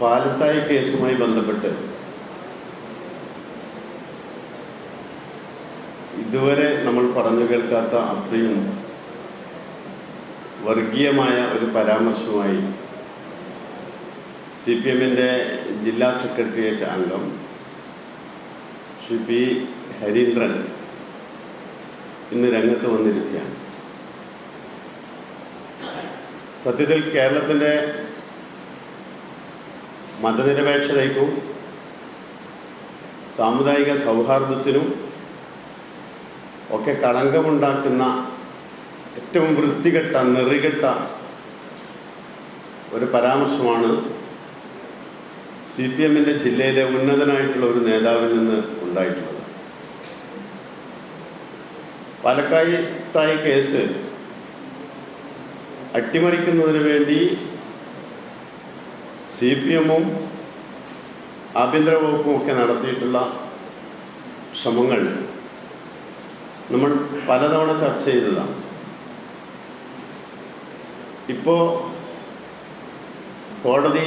പാലത്തായി കേസുമായി ബന്ധപ്പെട്ട് ഇതുവരെ നമ്മൾ പറഞ്ഞു കേൾക്കാത്ത അത്രയും വർഗീയമായ ഒരു പരാമർശമായി സി പി എമ്മിന്റെ ജില്ലാ സെക്രട്ടേറിയറ്റ് അംഗം ശ്രീ പി ഹരീന്ദ്രൻ ഇന്ന് രംഗത്ത് വന്നിരിക്കുകയാണ്. സത്യത്തിൽ കേരളത്തിന്റെ മതനിരപേക്ഷതയ്ക്കും സാമുദായിക സൗഹാർദ്ദത്തിനും ഒക്കെ കളങ്കമുണ്ടാക്കുന്ന ഏറ്റവും വൃത്തികെട്ട നെറികെട്ട ഒരു പരാമർശമാണ് സി പി എമ്മിന്റെ ജില്ലയിലെ ഉന്നതനായിട്ടുള്ള ഒരു നേതാവിൽ നിന്ന് ഉണ്ടായിട്ടുള്ളത്. പാലക്കായത്തായി കേസ് അട്ടിമറിക്കുന്നതിന് വേണ്ടി സി പി എമ്മും ആഭ്യന്തര വകുപ്പും ഒക്കെ നടത്തിയിട്ടുള്ള ശ്രമങ്ങൾ നമ്മൾ പലതവണ ചർച്ച ചെയ്തതാണ്. ഇപ്പോൾ കോടതി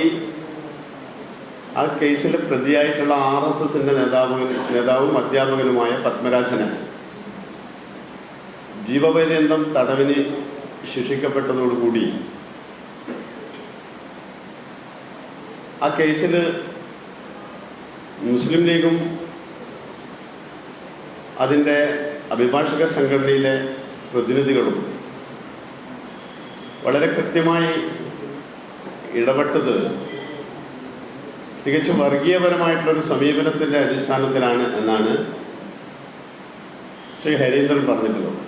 ആ കേസിൽ പ്രതിയായിട്ടുള്ള ആർ എസ് എസിന്റെ നേതാവ് നേതാവും അധ്യാപകനുമായ പത്മരാജനെ ജീവപര്യന്തം തടവിന് ശിക്ഷിക്കപ്പെട്ടതോടുകൂടി ആ കേസിൽ മുസ്ലിം ലീഗും അതിന്റെ അഭിഭാഷക സംഘടനയിലെ പ്രതിനിധികളും വളരെ കൃത്യമായി ഇടപെട്ടത് തികച്ചും വർഗീയപരമായിട്ടുള്ളൊരു സമീപനത്തിന്റെ അടിസ്ഥാനത്തിലാണ് എന്നാണ് ശ്രീ ഹരീന്ദ്രൻ പറഞ്ഞിട്ടുള്ളത്.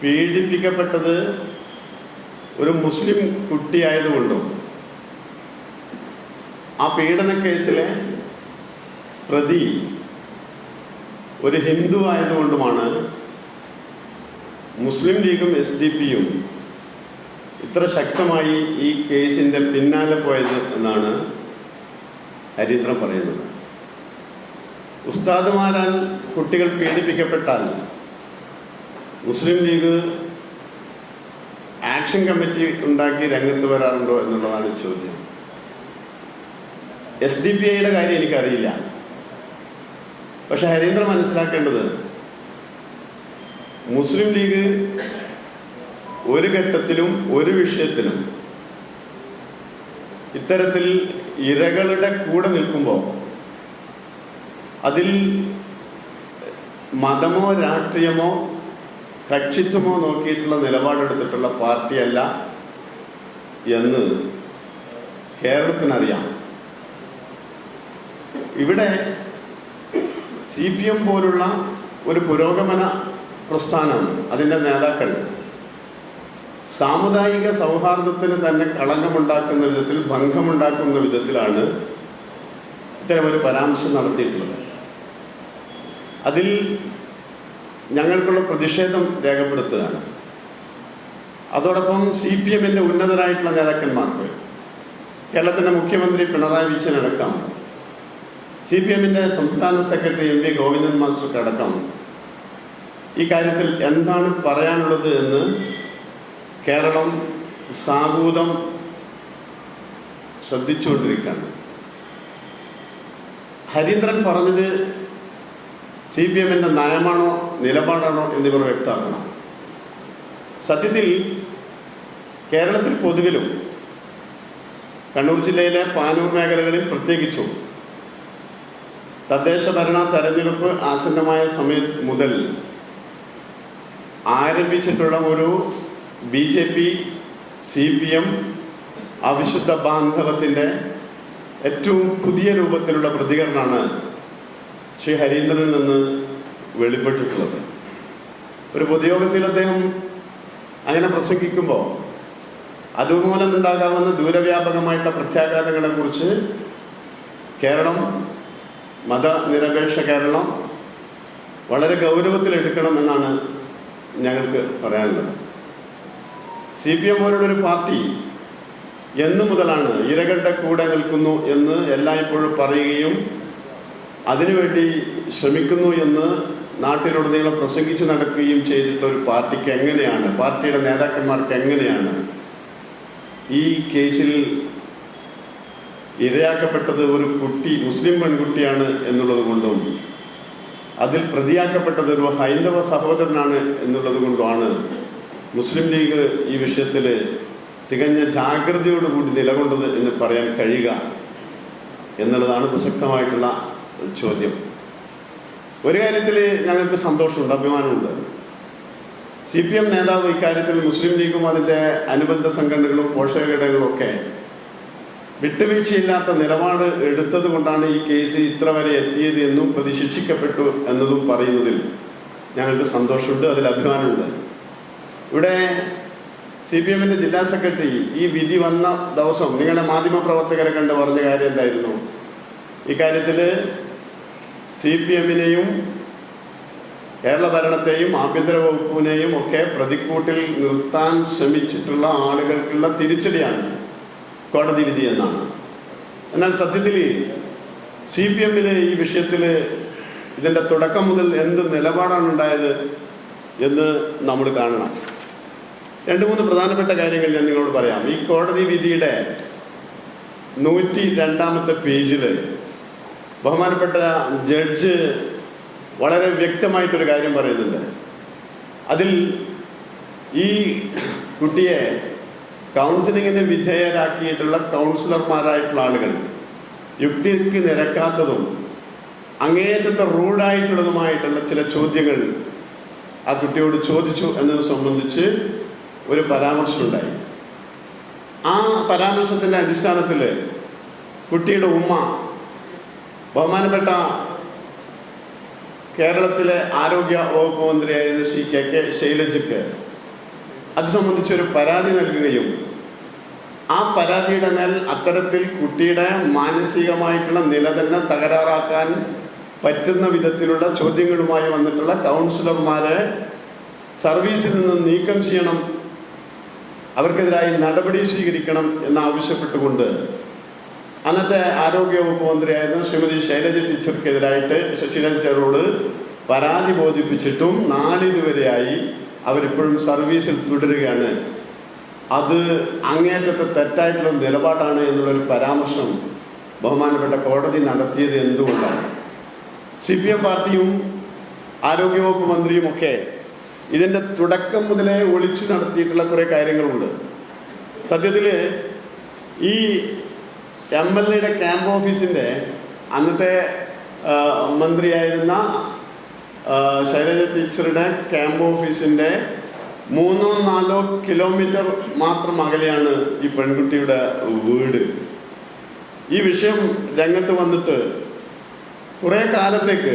പീഡിപ്പിക്കപ്പെട്ടത് ഒരു മുസ്ലിം കുട്ടിയായതുകൊണ്ടും ആ പീഡന കേസിലെ പ്രതി ഒരു ഹിന്ദു ആയതുകൊണ്ടുമാണ് മുസ്ലിം ലീഗും എസ് ഡി പിയും ഇത്ര ശക്തമായി ഈ കേസിന്റെ പിന്നാലെ പോയത് എന്നാണ് ഹരീന്ദ്രൻ പറയുന്നത്. ഉസ്താദുമാരാൽ കുട്ടികൾ പീഡിപ്പിക്കപ്പെട്ടാൽ മുസ്ലിം ലീഗ് ആക്ഷൻ കമ്മിറ്റി ഉണ്ടാക്കി രംഗത്ത് വരാറുണ്ടോ എന്നുള്ളതാണ് ചോദ്യം. എസ് ഡി പി ഐയുടെ കാര്യം എനിക്കറിയില്ല. പക്ഷെ ഹരീന്ദ്ര മനസ്സിലാക്കേണ്ടത് മുസ്ലിം ലീഗ് ഒരു ഘട്ടത്തിലും ഒരു വിഷയത്തിലും ഇത്തരത്തിൽ ഇരകളുടെ കൂടെ നിൽക്കുമ്പോൾ അതിൽ മതമോ രാഷ്ട്രീയമോ കക്ഷിത്വമോ നോക്കിയിട്ടുള്ള നിലപാടെടുത്തിട്ടുള്ള പാർട്ടിയല്ല എന്ന് കേരളത്തിനറിയാം. ഇവിടെ സി പി എം പോലുള്ള ഒരു പുരോഗമന പ്രസ്ഥാനം അതിന്റെ നേതാക്കൾ സാമുദായിക സൗഹാർദ്ദത്തിന് തന്നെ കളങ്കമുണ്ടാക്കുന്ന വിധത്തിൽ ഭംഗമുണ്ടാക്കുന്ന വിധത്തിലാണ് ഇത്തരമൊരു പരാമർശം നടത്തിയിട്ടുള്ളത്. അതിൽ ഞങ്ങൾക്കുള്ള പ്രതിഷേധം രേഖപ്പെടുത്തുകയാണ്. അതോടൊപ്പം സി പി എമ്മിന്റെ ഉന്നതരായിട്ടുള്ള നേതാക്കന്മാർക്ക് കേരളത്തിന്റെ മുഖ്യമന്ത്രി പിണറായി വിജയൻ അടക്കം സി പി എമ്മിന്റെ സംസ്ഥാന സെക്രട്ടറി എം വി ഗോവിന്ദൻ മാസ്റ്റർക്ക് അടക്കം ഈ കാര്യത്തിൽ എന്താണ് പറയാനുള്ളത് എന്ന് കേരളം സാഗൂതം ശ്രദ്ധിച്ചുകൊണ്ടിരിക്കുകയാണ്. ഹരീന്ദ്രൻ പറഞ്ഞത് സി പി എമ്മിന്റെ നയമാണോ നിലപാടാണോ എന്നിവർ വ്യക്തമാക്കണം. സത്യത്തിൽ കേരളത്തിൽ പൊതുവിലും കണ്ണൂർ ജില്ലയിലെ പാനൂർ മേഖലകളിൽ പ്രത്യേകിച്ചും തദ്ദേശ ഭരണ തെരഞ്ഞെടുപ്പ് ആസന്നമായ സമയം മുതൽ ആരംഭിച്ചിട്ടുള്ള ഒരു B J P C P M അവിശുദ്ധ ബാന്ധവത്തിന്റെ ഏറ്റവും പുതിയ രൂപത്തിലുള്ള പ്രതികരണമാണ് ശ്രീ ഹരീന്ദ്രനിൽ നിന്ന് വെളിപ്പെട്ടിട്ടുള്ളത്. ഒരു പൊതുയോഗത്തിൽ അദ്ദേഹം അങ്ങനെ പ്രസംഗിക്കുമ്പോൾ അതുമൂലം ഉണ്ടാകാവുന്ന ദൂരവ്യാപകമായിട്ടുള്ള പ്രത്യാഘാതങ്ങളെക്കുറിച്ച് കേരളം മതനിരപേക്ഷ കേരളം വളരെ ഗൗരവത്തിലെടുക്കണം എന്നാണ് ഞങ്ങൾക്ക് പറയാനുള്ളത്. സി പി എം പോലുള്ളൊരു പാർട്ടി എന്നു മുതലാണ് ഇരകളുടെ കൂടെ നിൽക്കുന്നു എന്ന് എല്ലായ്പ്പോഴും പറയുകയും അതിനുവേണ്ടി ശ്രമിക്കുന്നു എന്ന് നാട്ടിലുടനീളം പ്രസംഗിച്ച് നടക്കുകയും ചെയ്തിട്ടുള്ള ഒരു പാർട്ടിക്ക് എങ്ങനെയാണ് പാർട്ടിയുടെ നേതാക്കന്മാർക്ക് എങ്ങനെയാണ് ഈ കേസിൽ ഇരയാക്കപ്പെട്ടത് ഒരു കുട്ടി മുസ്ലിം പെൺകുട്ടിയാണ് എന്നുള്ളത് കൊണ്ടും അതിൽ പ്രതിയാക്കപ്പെട്ടത് ഒരു ഹൈന്ദവ സഹോദരനാണ് എന്നുള്ളത് കൊണ്ടുമാണ് മുസ്ലിം ലീഗ് ഈ വിഷയത്തിൽ തികഞ്ഞ ജാഗ്രതയോടുകൂടി നിലകൊണ്ടത് എന്ന് പറയാൻ കഴിയുക എന്നുള്ളതാണ് പ്രസക്തമായിട്ടുള്ള ചോദ്യം. ഒരു കാര്യത്തിൽ ഞങ്ങൾക്ക് സന്തോഷമുണ്ട് അഭിമാനമുണ്ട്. സി പി എം നേതാവ് ഇക്കാര്യത്തിൽ മുസ്ലിം ലീഗും അതിന്റെ അനുബന്ധ സംഘടനകളും പോഷക ഘടകങ്ങളും ഒക്കെ വിട്ടുവീഴ്ചയില്ലാത്ത നിലപാട് എടുത്തത് കൊണ്ടാണ് ഈ കേസ് ഇത്ര വരെ എത്തിയത് എന്നും പ്രതി ശിക്ഷിക്കപ്പെട്ടു എന്നതും പറയുന്നതിൽ ഞങ്ങൾക്ക് സന്തോഷമുണ്ട് അതിൽ അഭിമാനമുണ്ട്. ഇവിടെ സി പി എമ്മിന്റെ ജില്ലാ സെക്രട്ടറി ഈ വിധി വന്ന ദിവസം നിങ്ങളുടെ മാധ്യമ പ്രവർത്തകരെ കണ്ട് പറഞ്ഞ കാര്യം എന്തായിരുന്നു? ഇക്കാര്യത്തിൽ സി പി എമ്മിനെയും കേരള ഭരണത്തെയും ആഭ്യന്തര വകുപ്പിനെയും ഒക്കെ പ്രതിക്കൂട്ടിൽ നിർത്താൻ ശ്രമിച്ചിട്ടുള്ള ആളുകൾക്കുള്ള തിരിച്ചടിയാണ്. കോടതി വിധി എന്നാണ്. എന്നാൽ സത്യത്തിൽ സി പി എമ്മിന് ഈ വിഷയത്തിൽ ഇതിന്റെ തുടക്കം മുതൽ എന്ത് നിലപാടാണ് ഉണ്ടായത് എന്ന് നമ്മൾ കാണണം. രണ്ട് മൂന്ന് പ്രധാനപ്പെട്ട കാര്യങ്ങൾ ഞാൻ നിങ്ങളോട് പറയാം. ഈ കോടതി വിധിയുടെ നൂറ്റി രണ്ടാമത്തെ പേജിൽ ബഹുമാനപ്പെട്ട ജഡ്ജ് വളരെ വ്യക്തമായിട്ടൊരു കാര്യം പറയുന്നുണ്ട്. അതിൽ ഈ കുട്ടിയെ കൗൺസിലിങ്ങിന് വിധേയരാക്കിയിട്ടുള്ള കൗൺസിലർമാരായിട്ടുള്ള ആളുകൾ യുക്തിക്ക് നിരക്കാത്തതും അങ്ങേയറ്റത്തെ റൂഡായിട്ടുള്ളതുമായിട്ടുള്ള ചില ചോദ്യങ്ങൾ ആ കുട്ടിയോട് ചോദിച്ചു എന്നത് സംബന്ധിച്ച് ഒരു പരാമർശമുണ്ടായി. ആ പരാമർശത്തിന്റെ അടിസ്ഥാനത്തിൽ കുട്ടിയുടെ ഉമ്മ ബഹുമാനപ്പെട്ട കേരളത്തിലെ ആരോഗ്യ വകുപ്പ് മന്ത്രിയായിരുന്ന ശ്രീ കെ കെ ശൈലജയ്ക്ക് അത് സംബന്ധിച്ചൊരു പരാതി നൽകുകയും ആ പരാതിയുടെ മേൽ അത്തരത്തിൽ കുട്ടിയുടെ മാനസികമായിട്ടുള്ള നില തന്നെ തകരാറാക്കാൻ പറ്റുന്ന വിധത്തിലുള്ള ചോദ്യങ്ങളുമായി വന്നിട്ടുള്ള കൗൺസിലർമാരെ സർവീസിൽ നിന്ന് നീക്കം ചെയ്യണം അവർക്കെതിരായി നടപടി സ്വീകരിക്കണം എന്നാവശ്യപ്പെട്ടുകൊണ്ട് അന്നത്തെ ആരോഗ്യ വകുപ്പ് മന്ത്രിയായിരുന്ന ശ്രീമതി ശൈലജ ടീച്ചർക്കെതിരായിട്ട് ശശികല ടീച്ചറോട് പരാതി ബോധിപ്പിച്ചിട്ടും നാളിതുവരെയായി അവരിപ്പോഴും സർവീസിൽ തുടരുകയാണ്. അത് അങ്ങേറ്റത്തെ തെറ്റായിട്ടുള്ള നിലപാടാണ് എന്നുള്ളൊരു പരാമർശം ബഹുമാനപ്പെട്ട കോടതി നടത്തിയത് എന്തുകൊണ്ടാണ്? സി പി എം പാർട്ടിയും ആരോഗ്യവകുപ്പ് മന്ത്രിയുമൊക്കെ ഇതിന്റെ തുടക്കം മുതലേ ഒളിച്ചു നടത്തിയിട്ടുള്ള കുറേ കാര്യങ്ങളുണ്ട്. സത്യത്തിൽ ഈ എം എൽ എയുടെ ക്യാമ്പ് ഓഫീസിന്റെ അന്നത്തെ മന്ത്രിയായിരുന്ന ശൈലജ ടീച്ചറുടെ ക്യാമ്പ് ഓഫീസിന്റെ മൂന്നോ നാലോ കിലോമീറ്റർ മാത്രം അകലെയാണ് ഈ പെൺകുട്ടിയുടെ വീട്. ഈ വിഷയം രംഗത്ത് വന്നിട്ട് കുറേ കാലത്തേക്ക്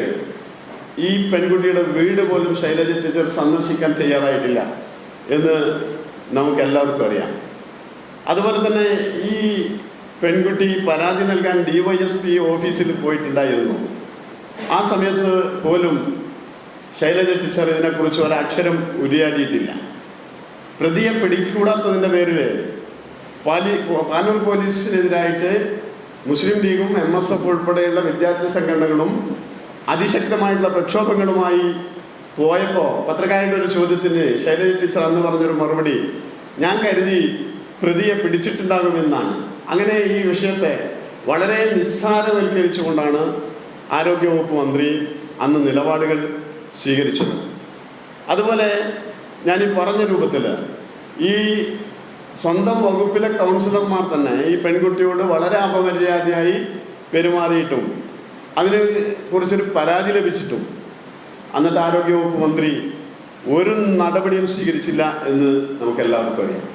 ഈ പെൺകുട്ടിയുടെ വീട് പോലും ശൈലജ ടീച്ചർ സന്ദർശിക്കാൻ തയ്യാറായിട്ടില്ല എന്ന് നമുക്ക് എല്ലാവർക്കും അറിയാം. അതുപോലെ തന്നെ ഈ പെൺകുട്ടി പരാതി നൽകാൻ ഡി വൈ എസ് പി ഓഫീസിൽ പോയിട്ടുണ്ടായിരുന്നു. ആ സമയത്ത് പോലും ശൈലജ ടീച്ചർ ഇതിനെക്കുറിച്ച് ഒരക്ഷരം ഉരിയാടിയിട്ടില്ല. പ്രതിയെ പിടികൂടാത്തതിന്റെ പേരിൽ പാലി പാനൂർ പോലീസിനെതിരായിട്ട് മുസ്ലിം ലീഗും എം എസ് എഫ് ഉൾപ്പെടെയുള്ള വിദ്യാർത്ഥി സംഘടനകളും അതിശക്തമായിട്ടുള്ള പ്രക്ഷോഭങ്ങളുമായി പോയപ്പോൾ പത്രക്കാരുടെ ഒരു ചോദ്യത്തിന് ശൈലജ ടീച്ചർ അന്ന് പറഞ്ഞൊരു മറുപടി ഞാൻ കരുതി പ്രതിയെ പിടിച്ചിട്ടുണ്ടാകുമെന്നാണ്. അങ്ങനെ ഈ വിഷയത്തെ വളരെ നിസ്സാരവൽക്കരിച്ചുകൊണ്ടാണ് ആരോഗ്യവകുപ്പ് മന്ത്രി അന്ന് നിലപാടുകൾ സ്വീകരിച്ചത്. അതുപോലെ ഞാൻ ഈ പറഞ്ഞ രൂപത്തിൽ ഈ സ്വന്തം വകുപ്പിലെ കൗൺസിലർമാർ തന്നെ ഈ പെൺകുട്ടിയോട് വളരെ അപമര്യാദയായി പെരുമാറിയിട്ടും അതിനെ കുറിച്ചൊരു പരാതി ലഭിച്ചിട്ടും അന്നത്തെ ആരോഗ്യവകുപ്പ് മന്ത്രി ഒരു നടപടിയും സ്വീകരിച്ചില്ല എന്ന് നമുക്ക് എല്ലാവർക്കും അറിയാം.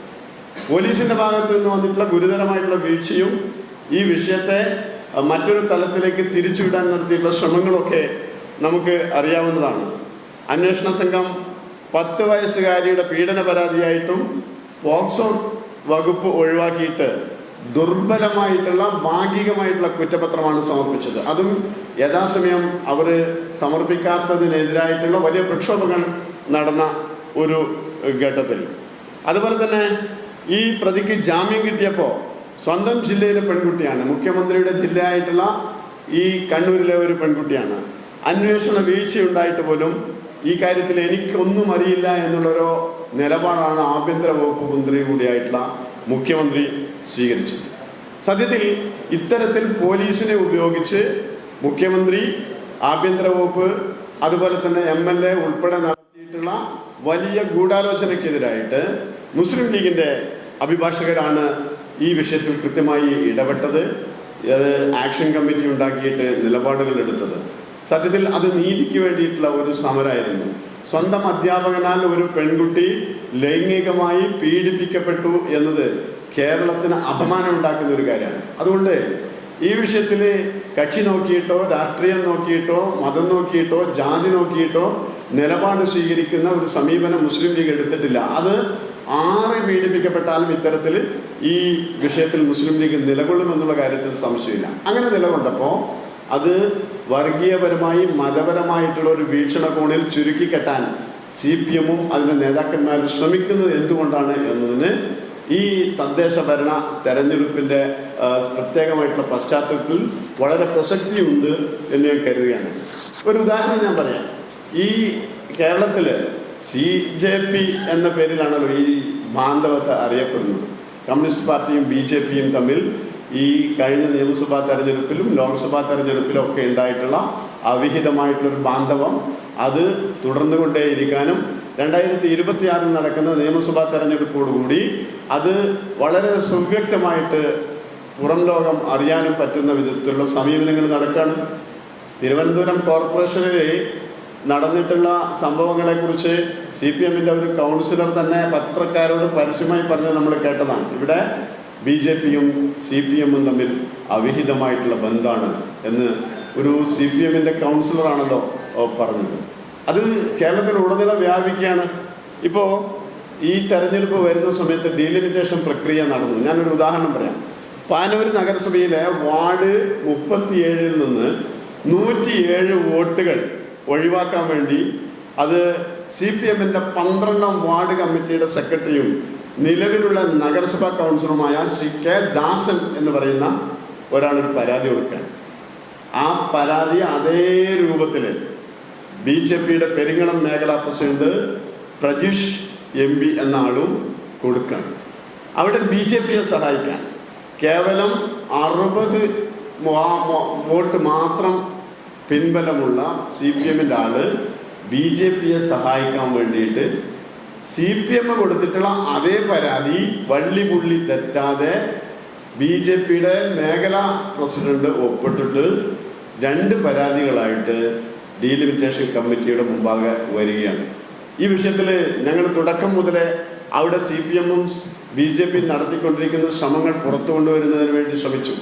പോലീസിന്റെ ഭാഗത്ത് നിന്ന് വന്നിട്ടുള്ള ഗുരുതരമായിട്ടുള്ള വീഴ്ചയും ഈ വിഷയത്തെ മറ്റൊരു തലത്തിലേക്ക് തിരിച്ചുവിടാൻ നടത്തിയിട്ടുള്ള ശ്രമങ്ങളൊക്കെ നമുക്ക് അറിയാവുന്നതാണ്. അന്വേഷണ സംഘം പത്ത് വയസ്സുകാരിയുടെ പീഡന പരാതിയായിട്ടും പോക്സോ വകുപ്പ് ഒഴിവാക്കിയിട്ട് ദുർബലമായിട്ടുള്ള ഭാഗികമായിട്ടുള്ള കുറ്റപത്രമാണ് സമർപ്പിച്ചത്. അതും യഥാസമയം അവർ സമർപ്പിക്കാത്തതിനെതിരായിട്ടുള്ള വലിയ പ്രക്ഷോഭങ്ങൾ നടന്ന ഒരു ഘട്ടത്തിൽ. അതുപോലെ തന്നെ ഈ പ്രതിക്ക് ജാമ്യം കിട്ടിയപ്പോൾ സ്വന്തം ജില്ലയിലെ പെൺകുട്ടിയാണ്. മുഖ്യമന്ത്രിയുടെ ജില്ലയായിട്ടുള്ള ഈ കണ്ണൂരിലെ ഒരു പെൺകുട്ടിയാണ്. അന്വേഷണ വീഴ്ചയുണ്ടായിട്ട് പോലും ഈ കാര്യത്തിൽ എനിക്കൊന്നും അറിയില്ല എന്നുള്ളൊരു നിലപാടാണ് ആഭ്യന്തര വകുപ്പ് മന്ത്രി കൂടിയായിട്ടുള്ള മുഖ്യമന്ത്രി സ്വീകരിച്ചത്. സത്യത്തിൽ ഇത്തരത്തിൽ പോലീസിനെ ഉപയോഗിച്ച് മുഖ്യമന്ത്രി ആഭ്യന്തര വകുപ്പ് അതുപോലെ തന്നെ എം എൽ എ ഉൾപ്പെടെ നടത്തിയിട്ടുള്ള വലിയ ഗൂഢാലോചനയ്ക്കെതിരായിട്ട് മുസ്ലിം ലീഗിന്റെ അഭിഭാഷകരാണ് ഈ വിഷയത്തിൽ കൃത്യമായി ഇടപെട്ടത്. ആക്ഷൻ കമ്മിറ്റി ഉണ്ടാക്കിയിട്ട് നിലപാടുകൾ എടുത്തത്. സത്യത്തിൽ അത് നീതിക്ക് വേണ്ടിയിട്ടുള്ള ഒരു സമരമായിരുന്നു സ്വന്തം അധ്യാപകനാൽ ഒരു പെൺകുട്ടി ലൈംഗികമായി പീഡിപ്പിക്കപ്പെട്ടു എന്നത് കേരളത്തിന് അപമാനം ഉണ്ടാക്കുന്ന ഒരു കാര്യമാണ്. അതുകൊണ്ട് ഈ വിഷയത്തിൽ കക്ഷി നോക്കിയിട്ടോ രാഷ്ട്രീയം നോക്കിയിട്ടോ മതം നോക്കിയിട്ടോ ജാതി നോക്കിയിട്ടോ നിലപാട് സ്വീകരിക്കുന്ന ഒരു സമീപനം മുസ്ലിം ലീഗ് എടുത്തിട്ടില്ല. അത് ആറ് പീഡിപ്പിക്കപ്പെട്ടാലും ഇത്തരത്തിൽ ഈ വിഷയത്തിൽ മുസ്ലിം ലീഗ് നിലകൊള്ളുമെന്നുള്ള കാര്യത്തിൽ സംശയമില്ല. അങ്ങനെ നിലകൊണ്ടപ്പോൾ അത് വർഗീയപരമായി മതപരമായിട്ടുള്ള ഒരു വീക്ഷണകോണിൽ ചുരുക്കിക്കെട്ടാൻ സി പി എമ്മും അതിന്റെ നേതാക്കന്മാരും ശ്രമിക്കുന്നത് എന്തുകൊണ്ടാണ് എന്നതിന് ഈ തദ്ദേശ ഭരണ തെരഞ്ഞെടുപ്പിന്റെ പ്രത്യേകമായിട്ടുള്ള പശ്ചാത്തലത്തിൽ വളരെ പ്രസക്തിയുണ്ട് എന്ന് ഞാൻ കരുതുകയാണ്. ഒരു ഉദാഹരണം ഞാൻ പറയാം. ഈ കേരളത്തിൽ സി ജെ പി എന്ന പേരിലാണല്ലോ ഈ ബാന്ധവത്തെ അറിയപ്പെടുന്നത്. കമ്മ്യൂണിസ്റ്റ് പാർട്ടിയും ബി ജെ പിയും തമ്മിൽ ഈ കഴിഞ്ഞ നിയമസഭാ തെരഞ്ഞെടുപ്പിലും ലോക്സഭാ തെരഞ്ഞെടുപ്പിലും ഒക്കെ ഉണ്ടായിട്ടുള്ള അവിഹിതമായിട്ടുള്ളൊരു ബാന്ധവം അത് തുടർന്നുകൊണ്ടേയിരിക്കാനും രണ്ടായിരത്തി ഇരുപത്തി ആറിൽ നടക്കുന്ന നിയമസഭാ തെരഞ്ഞെടുപ്പോടുകൂടി അത് വളരെ സുവ്യക്തമായിട്ട് പുറം ലോകം അറിയാനും പറ്റുന്ന വിധത്തിലുള്ള സമീപനങ്ങൾ നടക്കുകയാണ് തിരുവനന്തപുരം കോർപ്പറേഷനിൽ നടന്നിട്ടുള്ള സംഭവങ്ങളെക്കുറിച്ച് സി പി എമ്മിന്റെ ഒരു കൗൺസിലർ തന്നെ പത്രക്കാരോട് പരസ്യമായി പറഞ്ഞത് നമ്മൾ കേട്ടതാണ്. ഇവിടെ ബി ജെ പിയും സി പി എമ്മും തമ്മിൽ അവിഹിതമായിട്ടുള്ള ബന്ധമാണ് എന്ന് ഒരു സി പി എമ്മിന്റെ കൗൺസിലറാണല്ലോ പറഞ്ഞത്. അത് കേരളത്തിലുടനീളം വ്യാപിക്കുകയാണ്. ഇപ്പോൾ ഈ തെരഞ്ഞെടുപ്പ് വരുന്ന സമയത്ത് ഡീലിമിറ്റേഷൻ പ്രക്രിയ നടന്നു. ഞാനൊരു ഉദാഹരണം പറയാം. പാനൂർ നഗരസഭയിലെ വാർഡ് മുപ്പത്തിയേഴിൽ നിന്ന് നൂറ്റിയേഴ് വോട്ടുകൾ ഒഴിവാക്കാൻ വേണ്ടി അത് സി പി എമ്മിന്റെ പന്ത്രണ്ടാം വാർഡ് കമ്മിറ്റിയുടെ സെക്രട്ടറിയും നിലവിലുള്ള നഗരസഭാ കൗൺസിലറുമായ ശ്രീ കെ ദാസൻ എന്ന് പറയുന്ന ഒരാളൊരു പരാതി കൊടുക്കാൻ. ആ പരാതി അതേ രൂപത്തിൽ ബി ജെ പിയുടെ പെരിങ്ങളം മേഖലാ പ്രസിഡന്റ് പ്രജീഷ് എം പി എന്ന ആളും കൊടുക്കുകയാണ് അവിടെ ബി ജെ പിയെ സഹായിക്കാൻ. കേവലം അറുപത് വോട്ട് മാത്രം പിൻബലമുള്ള സി പി എമ്മിന്റെ ആൾ ബി ജെ പിയെ സഹായിക്കാൻ വേണ്ടിയിട്ട് സി പി എം കൊടുത്തിട്ടുള്ള അതേ പരാതി വള്ളി പുള്ളി തെറ്റാതെ ബി ജെ പിയുടെ മേഖലാ പ്രസിഡന്റ് ഒപ്പിട്ടിട്ട് രണ്ട് പരാതികളായിട്ട് ഡീലിമിറ്റേഷൻ കമ്മിറ്റിയുടെ മുമ്പാകെ വരികയാണ്. ഈ വിഷയത്തിൽ ഞങ്ങൾ തുടക്കം മുതലേ അവിടെ സി പി എമ്മും ബി ജെ പിയും നടത്തിക്കൊണ്ടിരിക്കുന്ന ശ്രമങ്ങൾ പുറത്തു കൊണ്ടുവരുന്നതിന് വേണ്ടി ശ്രമിച്ചു.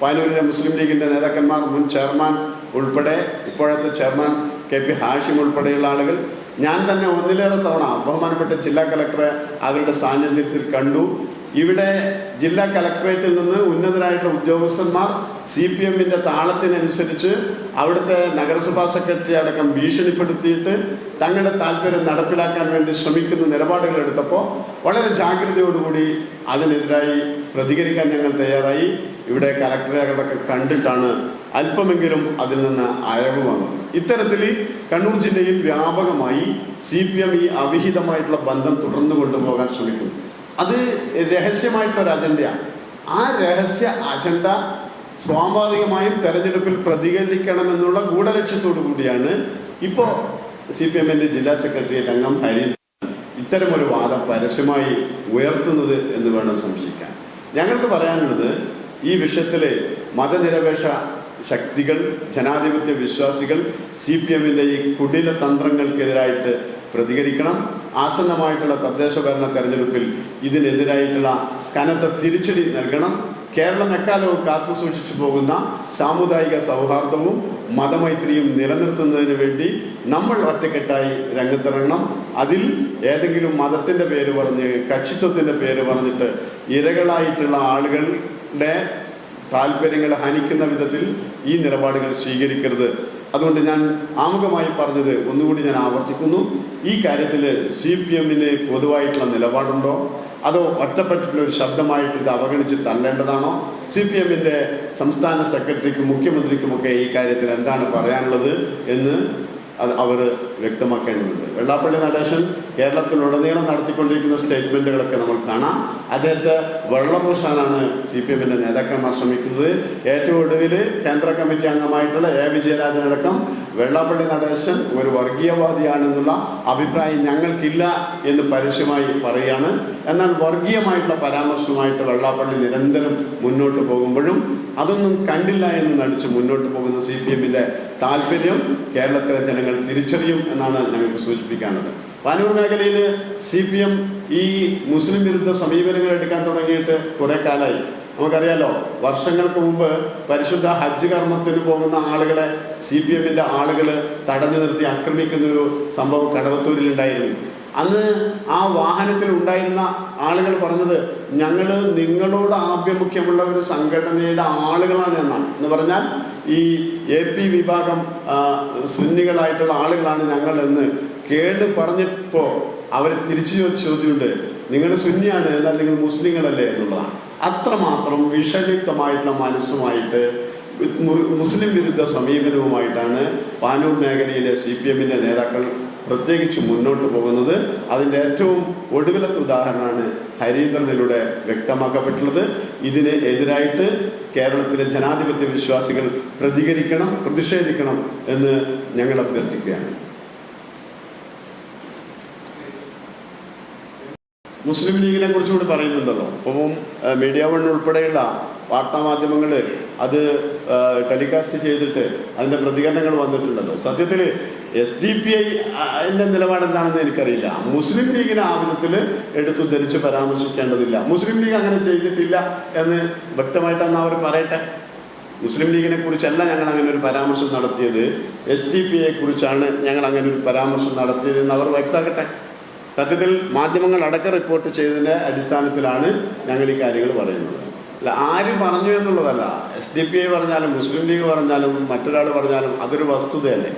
പാനൂരിലെ മുസ്ലിം ലീഗിന്റെ നേതാക്കന്മാർ മുൻ ചെയർമാൻ ഉൾപ്പെടെ ഇപ്പോഴത്തെ ചെയർമാൻ കെ പി ഹാഷിം ഉൾപ്പെടെയുള്ള ആളുകൾ ഞാൻ തന്നെ ഒന്നിലേറെ തവണ ബഹുമാനപ്പെട്ട ജില്ലാ കലക്ടറെ അവരുടെ സാന്നിധ്യത്തിൽ കണ്ടു. ഇവിടെ ജില്ലാ കലക്ടറേറ്റിൽ നിന്ന് ഉന്നതരായിട്ടുള്ള ഉദ്യോഗസ്ഥന്മാർ സി പി എമ്മിന്റെ താളത്തിനനുസരിച്ച് അവിടുത്തെ നഗരസഭാ സെക്രട്ടറി അടക്കം ഭീഷണിപ്പെടുത്തിയിട്ട് തങ്ങളുടെ താല്പര്യം നടപ്പിലാക്കാൻ വേണ്ടി ശ്രമിക്കുന്ന നിലപാടുകൾ എടുത്തപ്പോൾ വളരെ ജാഗ്രതയോടുകൂടി അതിനെതിരായി പ്രതികരിക്കാൻ ഞങ്ങൾ തയ്യാറായി. ഇവിടെ കലക്ടറെ അടക്കം കണ്ടിട്ടാണ് അല്പമെങ്കിലും അതിൽ നിന്ന് അയവ് വന്നത്. ഇത്തരത്തിൽ കണ്ണൂർ ജില്ലയിൽ വ്യാപകമായി സി പി എം ഈ അവിഹിതമായിട്ടുള്ള ബന്ധം തുടർന്നു കൊണ്ടുപോകാൻ ശ്രമിക്കും അത് രഹസ്യമായിട്ടൊരു അജണ്ടയാണ്. ആ രഹസ്യ അജണ്ട സ്വാഭാവികമായും തെരഞ്ഞെടുപ്പിൽ പ്രതികരിക്കണമെന്നുള്ള ഗൂഢലക്ഷ്യത്തോടു കൂടിയാണ് ഇപ്പോൾ സി പി എമ്മിന്റെ ജില്ലാ സെക്രട്ടറിയേറ്റ് അംഗം ഹരി ഇത്തരമൊരു വാദം പരസ്യമായി ഉയർത്തുന്നത് എന്ന് വേണം സംശയിക്കാൻ. ഞങ്ങൾക്ക് പറയാനുള്ളത് ഈ വിഷയത്തിലെ മതനിരപേക്ഷ ശക്തികൾ ജനാധിപത്യ വിശ്വാസികൾ സി പി എമ്മിന്റെ ഈ കുടില തന്ത്രങ്ങൾക്കെതിരായിട്ട് പ്രതികരിക്കണം. ആസന്നമായിട്ടുള്ള തദ്ദേശ ഭരണ തെരഞ്ഞെടുപ്പിൽ ഇതിനെതിരായിട്ടുള്ള കനത്ത തിരിച്ചടി നൽകണം. കേരളം എക്കാലവും കാത്തു സൂക്ഷിച്ചു പോകുന്ന സാമുദായിക സൗഹാർദ്ദവും മതമൈത്രിയും നിലനിർത്തുന്നതിന് വേണ്ടി നമ്മൾ ഒറ്റക്കെട്ടായി രംഗത്തിറങ്ങണം. അതിൽ ഏതെങ്കിലും മതത്തിന്റെ പേര് പറഞ്ഞ് കക്ഷിത്വത്തിന്റെ പേര് പറഞ്ഞിട്ട് ഇരകളായിട്ടുള്ള ആളുകളുടെ താല്പര്യങ്ങളെ ഹനിക്കുന്ന വിധത്തിൽ ഈ നിലപാടുകൾ സ്വീകരിക്കരുത്. അതുകൊണ്ട് ഞാൻ ആമുഖമായി പറഞ്ഞത് ഒന്നുകൂടി ഞാൻ ആവർത്തിക്കുന്നു. ഈ കാര്യത്തിൽ സി പി എമ്മിന് പൊതുവായിട്ടുള്ള നിലപാടുണ്ടോ? അതോ ഒറ്റപ്പെട്ടിട്ടുള്ള ഒരു ശബ്ദമായിട്ട് ഇത് അവഗണിച്ച് തള്ളേണ്ടതാണോ? സി പി എമ്മിന്റെ സംസ്ഥാന സെക്രട്ടറിക്കും മുഖ്യമന്ത്രിക്കുമൊക്കെ ഈ കാര്യത്തിൽ എന്താണ് പറയാനുള്ളത് എന്ന് അത് അവർ വ്യക്തമാക്കേണ്ടതുണ്ട്. വെള്ളാപ്പള്ളി നടേശൻ കേരളത്തിലുടനീളം നടത്തിക്കൊണ്ടിരിക്കുന്ന സ്റ്റേറ്റ്മെന്റുകളൊക്കെ നമ്മൾ കാണാം. അദ്ദേഹത്തെ വെള്ളപൂശാനാണ് സി പി എമ്മിന്റെ നേതാക്കന്മാർ ശ്രമിക്കുന്നത്. ഏറ്റവും ഒടുവിൽ കേന്ദ്ര കമ്മിറ്റി അംഗമായിട്ടുള്ള എ. വിജയരാജനടക്കം വെള്ളാപ്പള്ളി നടേശൻ ഒരു വർഗീയവാദിയാണെന്നുള്ള അഭിപ്രായം ഞങ്ങൾക്കില്ല എന്ന് പരസ്യമായി പറയുകയാണ്. എന്നാൽ വർഗീയമായിട്ടുള്ള പരാമർശമായിട്ട് വെള്ളാപ്പള്ളി നിരന്തരം മുന്നോട്ട് പോകുമ്പോഴും അതൊന്നും കണ്ടില്ല എന്ന് നടിച്ച് മുന്നോട്ട് പോകുന്ന സി പി എമ്മിന്റെ താല്പര്യം കേരളത്തിലെ ജനങ്ങൾ തിരിച്ചറിയും എന്നാണ് ഞങ്ങൾക്ക് സൂചിപ്പിക്കാനുള്ളത്. പാനൂർ മേഖലയിൽ സി പി എം ഈ മുസ്ലിം വിരുദ്ധ സമീപനങ്ങൾ എടുക്കാൻ തുടങ്ങിയിട്ട് കുറേ കാലമായി നമുക്കറിയാലോ വർഷങ്ങൾക്ക് മുമ്പ് പരിശുദ്ധ ഹജ്ജ് കർമ്മത്തിന് പോകുന്ന ആളുകളെ സി പി എമ്മിന്റെ ആളുകൾ തടഞ്ഞു നിർത്തി ആക്രമിക്കുന്ന ഒരു സംഭവം കടവത്തൂരിൽ ഉണ്ടായിരുന്നു അന്ന് ആ വാഹനത്തിൽ ഉണ്ടായിരുന്ന ആളുകൾ പറഞ്ഞത് ഞങ്ങൾ നിങ്ങളോട് ആഭിമുഖ്യമുള്ള ഒരു സംഘടനയുടെ ആളുകളാണ് എന്നാണ്. എന്ന് പറഞ്ഞാൽ ഈ എ പി വിഭാഗം സുന്നികളായിട്ടുള്ള ആളുകളാണ് ഞങ്ങൾ എന്ന്. കേട് പറഞ്ഞപ്പോ അവർ തിരിച്ചു ചോദിച്ച ചോദ്യമുണ്ട്. നിങ്ങൾ സുന്നിയാണ് എന്നാൽ നിങ്ങൾ മുസ്ലിങ്ങളല്ലേ എന്നുള്ളതാണ്. അത്രമാത്രം വിഷലിപ്തമായിട്ടുള്ള മനസ്സുമായിട്ട് മുസ്ലിം വിരുദ്ധ സമീപനവുമായിട്ടാണ് പാനൂർ മേഖലയിലെ സി പി എമ്മിന്റെ നേതാക്കൾ പ്രത്യേകിച്ച് മുന്നോട്ട് പോകുന്നത്. അതിന്റെ ഏറ്റവും ഒടുവിലത്തെ ഉദാഹരണമാണ് ഹരീന്ദ്രനിലൂടെ വ്യക്തമാക്കപ്പെട്ടുള്ളത്. ഇതിന് എതിരായിട്ട് കേരളത്തിലെ ജനാധിപത്യ വിശ്വാസികൾ പ്രതികരിക്കണം പ്രതിഷേധിക്കണം എന്ന് ഞങ്ങൾ അഭ്യർത്ഥിക്കുകയാണ്. മുസ്ലിം ലീഗിനെ കുറിച്ച് കൂടി പറയുന്നുണ്ടല്ലോ അപ്പം മീഡിയ വൺ ഉൾപ്പെടെയുള്ള വാർത്താ മാധ്യമങ്ങൾ അത് ടെലികാസ്റ്റ് ചെയ്തിട്ട് അതിന്റെ പ്രതികരണങ്ങൾ വന്നിട്ടുണ്ടല്ലോ. സത്യത്തിൽ എസ് ഡി പി ഐന്റെ നിലപാട് എന്താണെന്ന് എനിക്കറിയില്ല. മുസ്ലിം ലീഗിനെ ആ വിധത്തിൽ എടുത്തു ധരിച്ച് പരാമർശിക്കേണ്ടതില്ല. മുസ്ലിം ലീഗ് അങ്ങനെ ചെയ്തിട്ടില്ല എന്ന് വ്യക്തമായിട്ടൊന്ന് അവർ പറയട്ടെ. മുസ്ലിം ലീഗിനെ കുറിച്ചല്ല ഞങ്ങൾ അങ്ങനെ ഒരു പരാമർശം നടത്തിയത്. എസ് ഡി പി ഐയെ കുറിച്ചാണ് ഞങ്ങൾ അങ്ങനെ ഒരു പരാമർശം നടത്തിയത് എന്ന് അവർ വ്യക്തമാക്കട്ടെ. സത്യത്തിൽ മാധ്യമങ്ങൾ അടക്കം റിപ്പോർട്ട് ചെയ്തതിന്റെ അടിസ്ഥാനത്തിലാണ് ഞങ്ങൾ ഈ കാര്യങ്ങൾ പറയുന്നത്. അല്ല ആര് പറഞ്ഞു എന്നുള്ളതല്ല. എസ് ഡി പി ഐ പറഞ്ഞാലും മുസ്ലിം ലീഗ് പറഞ്ഞാലും മറ്റൊരാൾ പറഞ്ഞാലും അതൊരു വസ്തുതയല്ലേ.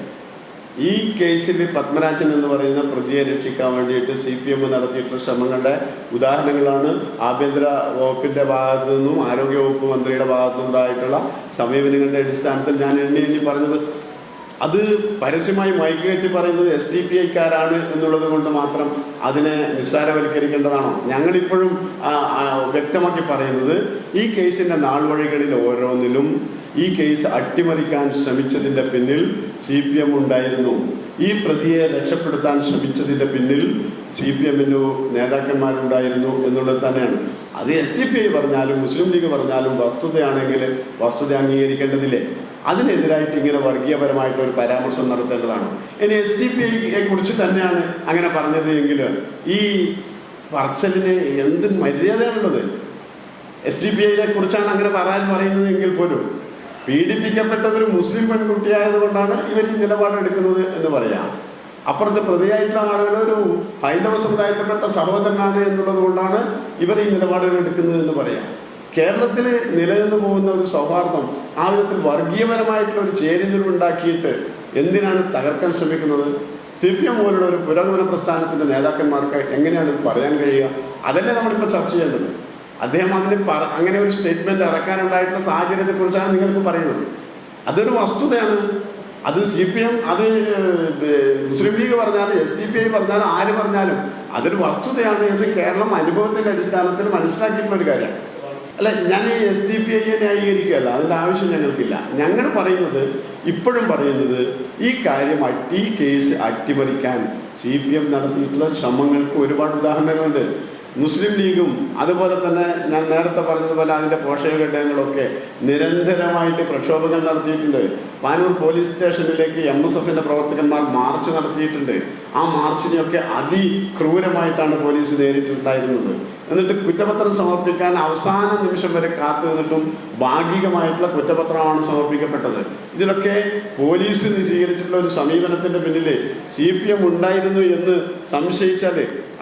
ഈ കേസിൽ പത്മരാജൻ എന്ന് പറയുന്ന പ്രതിയെ രക്ഷിക്കാൻ വേണ്ടിയിട്ട് സി പി എം നടത്തിയിട്ടുള്ള ശ്രമങ്ങളുടെ ഉദാഹരണങ്ങളാണ് ആഭ്യന്തര വകുപ്പിന്റെ ഭാഗത്തു നിന്നും ആരോഗ്യവകുപ്പ് മന്ത്രിയുടെ ഭാഗത്തു നിന്നുണ്ടായിട്ടുള്ള സമീപനങ്ങളുടെ അടിസ്ഥാനത്തിൽ ഞാൻ എണ്ണി എണ്ണി പറഞ്ഞത്. അത് പരസ്യമായി മൈക്ക് കെട്ടി പറയുന്നത് എസ് ഡി പി ഐക്കാരാണ് എന്നുള്ളത് കൊണ്ട് മാത്രം അതിനെ നിസ്സാരവൽക്കരിക്കേണ്ടതാണോ? ഞങ്ങളിപ്പോഴും വ്യക്തമാക്കി പറയുന്നത് ഈ കേസിന്റെ നാൾ വഴികളിൽ ഓരോന്നിലും ഈ കേസ് അട്ടിമറിക്കാൻ ശ്രമിച്ചതിന്റെ പിന്നിൽ സി പി എം ഉണ്ടായിരുന്നു. ഈ പ്രതിയെ രക്ഷപ്പെടുത്താൻ ശ്രമിച്ചതിന്റെ പിന്നിൽ സി പി എമ്മിന്റെ നേതാക്കന്മാരുണ്ടായിരുന്നു എന്നുള്ളത് തന്നെയാണ്. അത് എസ് ഡി പി ഐ പറഞ്ഞാലും മുസ്ലിം ലീഗ് പറഞ്ഞാലും വസ്തുതയാണെങ്കിൽ വസ്തുത അംഗീകരിക്കേണ്ടതില്ലേ? അതിനെതിരായിട്ട് ഇങ്ങനെ വർഗീയപരമായിട്ട് ഒരു പരാമർശം നടത്തേണ്ടതാണ്. ഇനി എസ് ഡി പി ഐയെ കുറിച്ച് തന്നെയാണ് അങ്ങനെ പറഞ്ഞത് എങ്കിൽ ഈ പറച്ചലിന് എന്ത് മര്യാദയാണുള്ളത്? എസ് ഡി പി ഐയെ കുറിച്ചാണ് അങ്ങനെ പറയാൻ പറയുന്നത് എങ്കിൽ പോലും പീഡിപ്പിക്കപ്പെട്ടത് ഒരു മുസ്ലിം പെൺകുട്ടിയായതുകൊണ്ടാണ് ഇവർ ഈ നിലപാടെടുക്കുന്നത് എന്ന് പറയാം. അപ്പുറത്തെ പ്രതിയായിട്ടുള്ള ആളുകൾ ഒരു ഹൈന്ദവ സമുദായത്തിൽപ്പെട്ട സഹോദരനാണ് എന്നുള്ളത് കൊണ്ടാണ് ഇവർ ഈ നിലപാടുകൾ എടുക്കുന്നത് എന്ന് പറയാം. കേരളത്തിൽ നിലനിന്ന് പോകുന്ന ഒരു സൗഹാർദ്ദം ആ വിധത്തിൽ വർഗീയപരമായിട്ടുള്ള ഒരു ചേരിതിരിവ് ഉണ്ടാക്കിയിട്ട് എന്തിനാണ് തകർക്കാൻ ശ്രമിക്കുന്നത്? സി പി എം പോലുള്ള ഒരു പുരോഗമന പ്രസ്ഥാനത്തിന്റെ നേതാക്കന്മാർക്ക് എങ്ങനെയാണ് ഇത് പറയാൻ കഴിയുക? അതല്ലേ നമ്മളിപ്പോൾ ചർച്ച ചെയ്യേണ്ടത്. അദ്ദേഹം അതിന് പറ- അങ്ങനെ ഒരു സ്റ്റേറ്റ്മെന്റ് ഇറക്കാനുണ്ടായിട്ടുള്ള സാഹചര്യത്തെക്കുറിച്ചാണ് നിങ്ങൾക്ക് പറയുന്നത്. അതൊരു വസ്തുതയാണ്. അത് സി പി എം അത് മുസ്ലിം ലീഗ് പറഞ്ഞാലും എസ് ഡി പി ഐ പറഞ്ഞാലും ആര് പറഞ്ഞാലും അതൊരു വസ്തുതയാണ് എന്ന് കേരളം അനുഭവത്തിന്റെ അടിസ്ഥാനത്തിൽ മനസ്സിലാക്കിയിട്ടുള്ള ഒരു കാര്യമാണ്. അല്ല ഞാൻ ഈ എസ് ഡി പി ഐയെ ന്യായീകരിക്കുകയല്ല. അതിന്റെ ആവശ്യം ഞങ്ങൾക്കില്ല. ഞങ്ങൾ പറയുന്നത് ഇപ്പോഴും പറയുന്നത് ഈ കാര്യം അട്ടി- കേസ് അട്ടിമറിക്കാൻ സി പി എം നടത്തിയിട്ടുള്ള ശ്രമങ്ങൾക്ക് ഒരുപാട് ഉദാഹരണങ്ങളുണ്ട്. മുസ്ലിം ലീഗും അതുപോലെ തന്നെ ഞാൻ നേരത്തെ പറഞ്ഞതുപോലെ അതിന്റെ പോഷക ഘടകങ്ങളൊക്കെ നിരന്തരമായിട്ട് പ്രക്ഷോഭങ്ങൾ നടത്തിയിട്ടുണ്ട്. പാനൂർ പോലീസ് സ്റ്റേഷനിലേക്ക് എം എസ് എഫിന്റെ പ്രവർത്തകന്മാർ മാർച്ച് നടത്തിയിട്ടുണ്ട്. ആ മാർച്ചിനെയൊക്കെ അതിക്രൂരമായിട്ടാണ് പോലീസ് നേരിട്ടുണ്ടായിരുന്നത് എന്നിട്ട് കുറ്റപത്രം സമർപ്പിക്കാൻ അവസാന നിമിഷം വരെ കാത്തു നിന്നിട്ടും ഭാഗികമായിട്ടുള്ള കുറ്റപത്രമാണ് സമർപ്പിക്കപ്പെട്ടത്. ഇതിലൊക്കെ പോലീസ് സ്വീകരിച്ചിട്ടുള്ള ഒരു സമീപനത്തിന്റെ പിന്നിൽ സി പി എം ഉണ്ടായിരുന്നു എന്ന് സംശയിച്ചാൽ